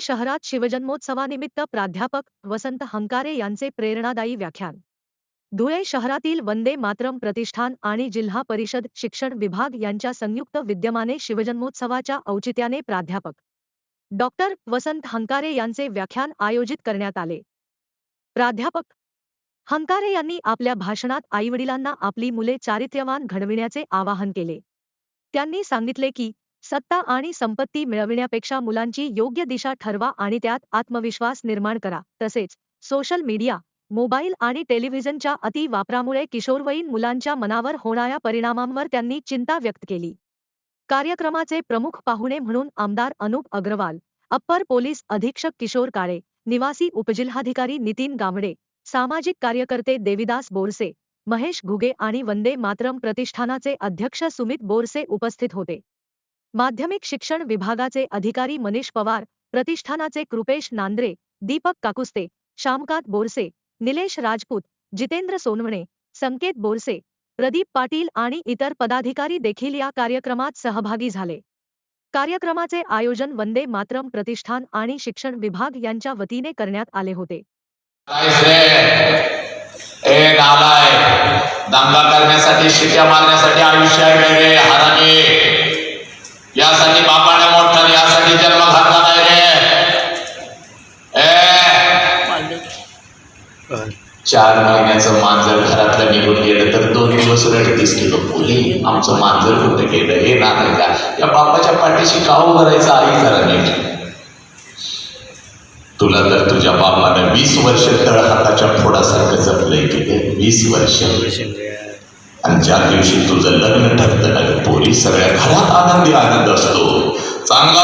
शहरात शिवजन्मोत्सवानिमित्त प्राध्यापक वसंत हंकारे यांचे प्रेरणादायी व्याख्यान. धुळे शहरातील वंदे मातरम प्रतिष्ठान आणि जिल्हा परिषद शिक्षण विभाग यांच्या संयुक्त विद्यमाने शिवजन्मोत्सवाच्या औचित्याने प्राध्यापक. डॉक्टर वसंत हंकारे यांचे व्याख्यान आयोजित करण्यात आले. प्राध्यापक. हंकारे यांनी आपल्या भाषणात आईवडिलांना आपली मुले चारित्र्यवान घडविण्याचे आवाहन केले. त्यांनी सांगितले की सत्ता आणि संपत्ती मिळविण्यापेक्षा मुलांची योग्य दिशा ठरवा आणि त्यात आत्मविश्वास निर्माण करा. तसेच सोशल मीडिया मोबाईल आणि टेलिव्हिजनच्या अति वापरामुळे किशोरवयीन मुलांच्या मनावर होणाऱ्या परिणामांवर त्यांनी चिंता व्यक्त केली. कार्यक्रमाचे प्रमुख पाहुणे म्हणून आमदार अनुप अग्रवाल अप्पर पोलीस अधीक्षक किशोर काळे निवासी उपजिल्हाधिकारी नितीन गावडे सामाजिक कार्यकर्ते देविदास बोरसे महेश घुगे आणि वंदे मातरम प्रतिष्ठानाचे अध्यक्ष सुमित बोरसे उपस्थित होते. माध्यमिक शिक्षण विभागाचे अधिकारी मनीष पवार प्रतिष्ठानाचे कृपेश नांद्रे दीपक काकुस्ते श्यामकांत बोरसे निलेश राजपूत जितेंद्र सोनवणे संकेत बोरसे प्रदीप पाटील आणि इतर पदाधिकारी देखील या कार्यक्रमात सहभागी झाले. कार्यक्रमाचे आयोजन वंदे मातरम प्रतिष्ठान आणि शिक्षण विभाग यांच्या वतीने करण्यात आले होते. दंगा करण्यासाठी शिट्या मारण्यासाठी आयुष्य यासाठी बापाने मोठा यासाठी जन्म घातला नाही रे. चार महिन्याचं मांजर घरातलं निघून गेलं तर दोन दिवस रडतीस किलो. मुली आमचं मांजर कुठे गेलं? हे नाही का? या बापाच्या पाठीशी का उभं राहायचं आई करा नीट? तुला तर तुझ्या बापानं वीस वर्ष तळ हाताच्या फोडासारखं जपलंय की वीस वर्ष. आणि ज्या दिवशी तुझं लग्न ठरतं ना पोरी सगळ्या घरात आनंदी आनंद असतो. चांगला